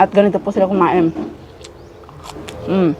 At ganito po sila kumain. Mm.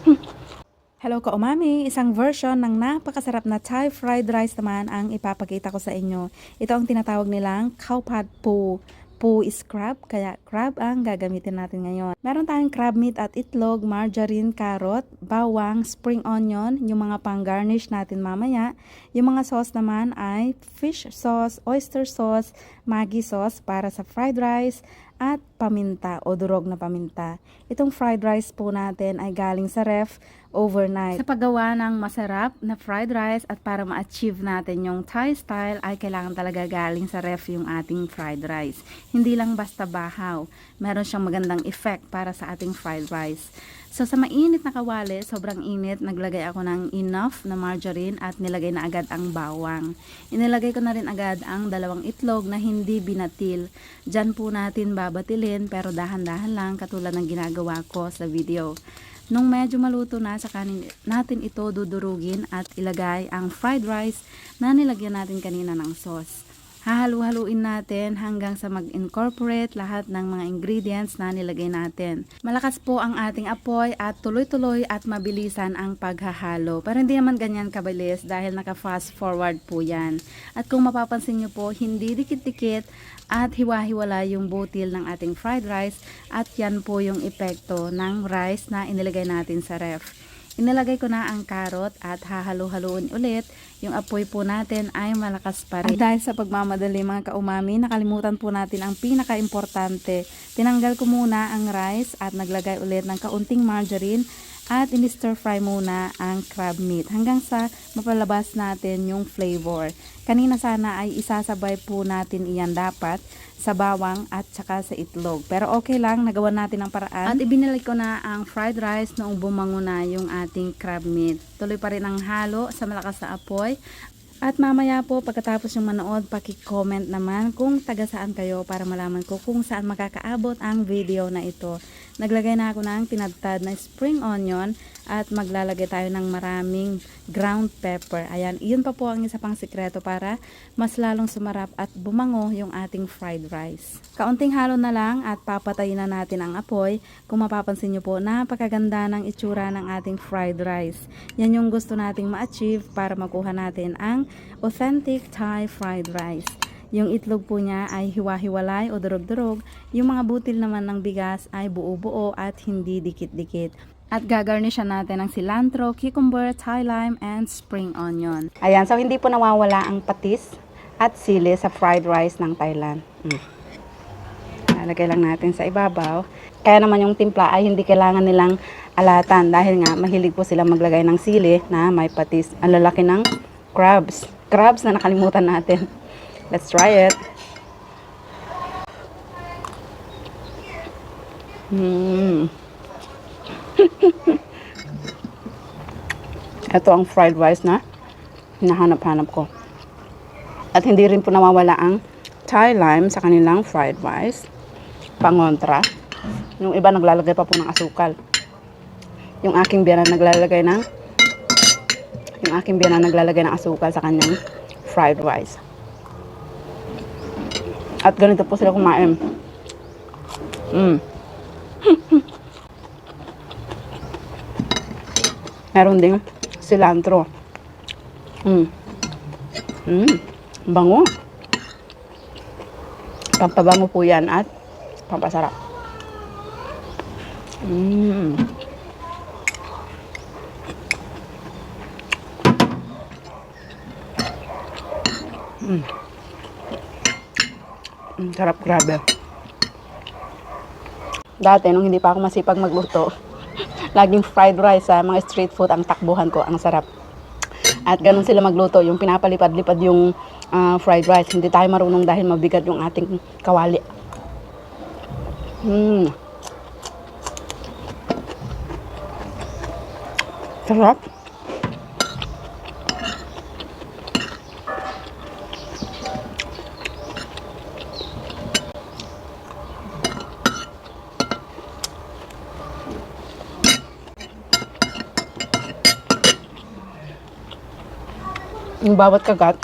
Hello ka umami, isang version ng napakasarap na Thai fried rice naman ang ipapakita ko sa inyo. Ito ang tinatawag nilang cow pad po. Po is crab, kaya crab ang gagamitin natin ngayon. Meron tayong crab meat at itlog, margarine, carrot, bawang, spring onion, yung mga pang garnish natin mamaya. Yung mga sauce naman ay fish sauce, oyster sauce, Maggi sauce para sa fried rice, at paminta o durog na paminta. Itong fried rice po natin ay galing sa ref overnight. Sa paggawa ng masarap na fried rice at para ma-achieve natin yung Thai style ay kailangan talaga galing sa ref yung ating fried rice. Hindi lang basta bahaw. Meron siyang magandang effect para sa ating fried rice. So sa mainit na kawali, sobrang init, naglagay ako ng enough na margarine at nilagay na agad ang bawang. Inilagay ko na rin agad ang dalawang itlog na hindi binatil. Diyan po natin babatilin pero dahan-dahan lang katulad ng ginagawa ko sa video. Nung medyo maluto na, saka natin ito dudurugin at ilagay ang fried rice na nilagyan natin kanina ng sauce. Hahalu-haluin natin hanggang sa mag-incorporate lahat ng mga ingredients na nilagay natin. Malakas po ang ating apoy at tuloy-tuloy at mabilisan ang paghahalo. Pero hindi naman ganyan kabilis dahil naka-fast forward po yan. At kung mapapansin nyo po, hindi dikit-dikit at hiwa-hiwala yung butil ng ating fried rice at yan po yung epekto ng rice na inilagay natin sa ref. Inilagay ko na ang carrot at hahalo-haluin ulit. Yung apoy po natin ay malakas pa rin. At dahil sa pagmamadali mga kaumami, nakalimutan po natin ang pinaka-importante. Tinanggal ko muna ang rice at naglagay ulit ng kaunting margarine at in-stir fry muna ang crab meat hanggang sa mapalabas natin yung flavor. Kanina sana ay isasabay po natin iyan dapat sa bawang at saka sa itlog. Pero okay lang, nagawa natin ang paraan. At ibinalik ko na ang fried rice noong bumango na yung ating crab meat. Tuloy pa rin ang halo sa malakas na apoy. At mamaya po, pagkatapos yung manood, paki-comment naman kung taga saan kayo para malaman ko kung saan makakaabot ang video na ito. Naglagay na ako ng tinadtad na spring onion at maglalagay tayo ng maraming ground pepper. Ayan, iyon pa po ang isa pang sikreto para mas lalong sumarap at bumango yung ating fried rice. Kaunting halo na lang at papatayin na natin ang apoy. Kung mapapansin nyo po, napakaganda ng itsura ng ating fried rice. Yan yung gusto nating ma-achieve para makuha natin ang authentic Thai fried rice. Yung itlog po niya ay hiwa-hiwalay o durog-durog. Yung mga butil naman ng bigas ay buo-buo at hindi dikit-dikit. At gagarnishan natin ng cilantro, cucumber, Thai lime, and spring onion. Ayan, so hindi po nawawala ang patis at sili sa fried rice ng Thailand. Mm. Lalagay lang natin sa ibabaw. Kaya naman yung timpla ay hindi kailangan nilang alatan dahil nga mahilig po sila maglagay ng sili na may patis. Ang lalaki ng crabs. Crabs na nakalimutan natin. Let's try it. Mm. Ito ang fried rice na hinahanap-hanap ko. At hindi rin po nawawala ang Thai lime sa kanilang fried rice. Pangontra. Yung iba naglalagay pa po ng asukal. Yung aking biyanan naglalagay ng yung aking biyanan naglalagay ng asukal sa kanyang fried rice. At ganito po sila kumain. Mm. Meron ding cilantro. Mm. Mm. Bango. Pampabango po yan at pampasarap. Mm. Mm. Mm, sarap, grabe. Dati, nung hindi pa ako masipag magluto, laging fried rice sa mga street food ang takbuhan ko. Ang sarap. At ganun sila magluto, yung pinapalipad-lipad yung ah, fried rice. Hindi tayo marunong dahil mabigat yung ating kawali. Mm. Sarap. Yung bawat kagat,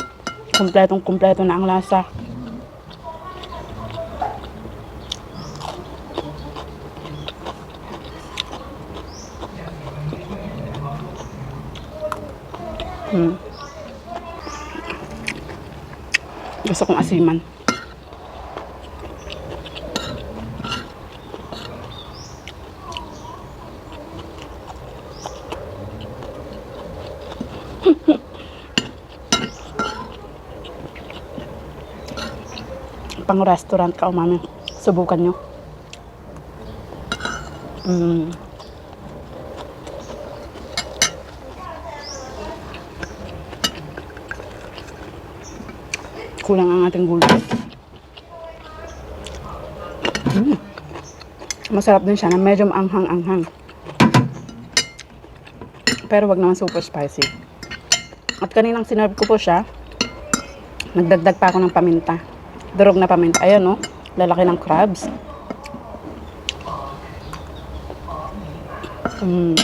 kumpletong kumpleto na ang lasa. Hmm. Gusto kong asiman. Pang restaurant ka umami. Subukan nyo. Mm. Kulang ang ating gulay. Mm. Masarap din siya na medyo anghang-anghang. Pero wag naman super spicy. At kaninang sinerve ko po siya, nagdagdag pa ako ng paminta. Durog na paminta. Ayan, no? Lalaki ng crabs. Mm.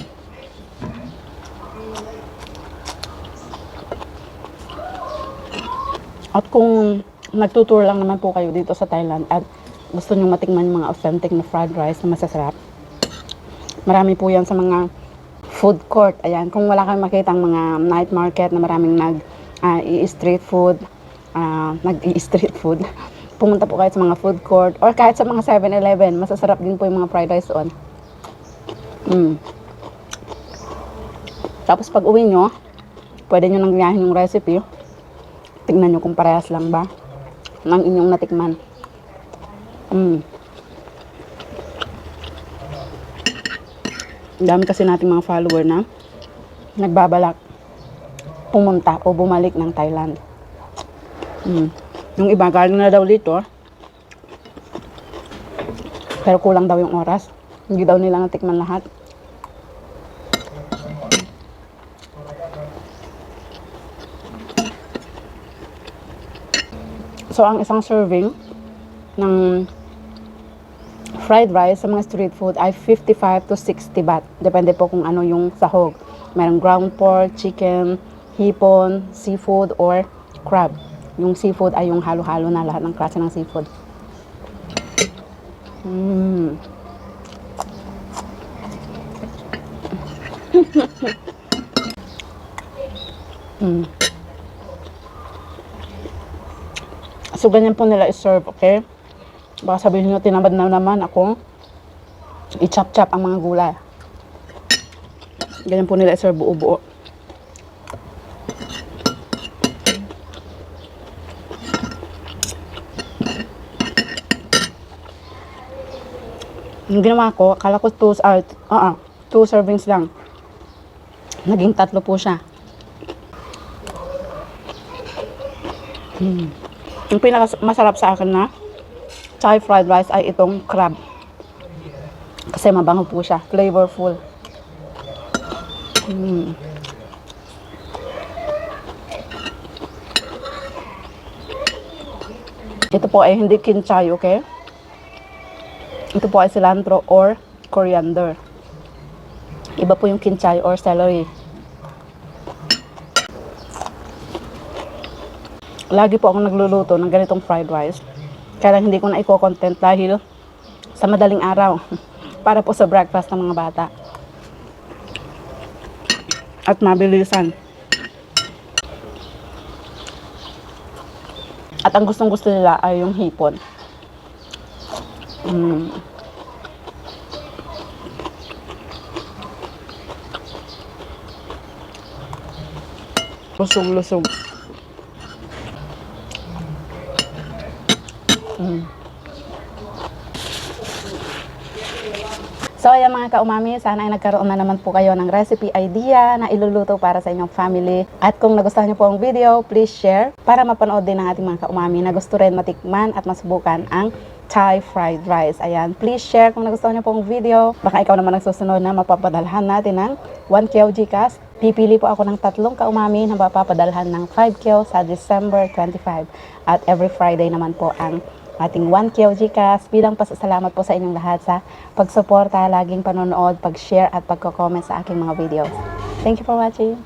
At kung nagtutour lang naman po kayo dito sa Thailand at gusto nyo matikman yung mga authentic na fried rice na masasarap, marami po yan sa mga food court. Ayan, kung wala kayong makita mga night market na maraming nag ah, i-street food, ah, nag-i-street food, pumunta po kayo sa mga food court or kahit sa mga 7-Eleven, masasarap din po yung mga fried rice doon. Mm. Tapos pag uwi nyo, pwede nyo nang gayahin yung recipe. Tignan nyo kung parehas lang ba ng inyong natikman. Mm. Dami kasi nating mga follower na nagbabalak pumunta o bumalik ng Thailand. Mm. Yung iba galing na daw dito. Pero kulang daw yung oras. Hindi daw nila natikman lahat. So, ang isang serving ng fried rice sa mga street food ay 55 to 60 baht. Depende po kung ano yung sahog. Merong ground pork, chicken, hipon, seafood, or crab. Yung seafood ay yung halo-halo na lahat ng klase ng seafood. Mm. mm. So, ganyan po nila i-serve, okay? Baka sabihin nyo, tinamad na naman ako i-chop-chop ang mga gulay. Ganyan po nila i-serve buo-buo. Yung ginawa ko, akala ko two, uh, uh, two servings lang. Naging tatlo po siya. Mm. Yung pinaka masarap sa akin na Thai fried rice ay itong crab. Kasi mabango po siya. Flavorful. Mm. Ito po ay hindi kinchay, okay? Ito po ay cilantro or coriander. Iba po yung kinchay or celery. Lagi po ako nagluluto ng ganitong fried rice. Kaya hindi ko na i-content dahil sa madaling araw. Para po sa breakfast ng mga bata. At mabilisan. At ang gustong gusto nila ay yung hipon. Mm. Lusog-lusog. Mm. So, ayan mga kaumami, sana ay nagkaroon na naman po kayo ng recipe idea na iluluto para sa inyong family. At kung nagustuhan niyo po ang video, please share para mapanood din ng ating mga kaumami na gusto rin matikman at masubukan ang Thai fried rice. Ayan, please share kung nagustuhan niyo po ang video. Baka ikaw naman nagsusunod na mapapadalhan natin ng 1 kilo GCash. Pipili po ako ng tatlong kaumami na mapapadalhan ng 5 kilo sa December 25. At every Friday naman po ang ating 1 kilo GCash bilang pasasalamat po sa inyong lahat sa pagsuporta, laging panonood, pag-share at pagko-comment sa aking mga videos. Thank you for watching.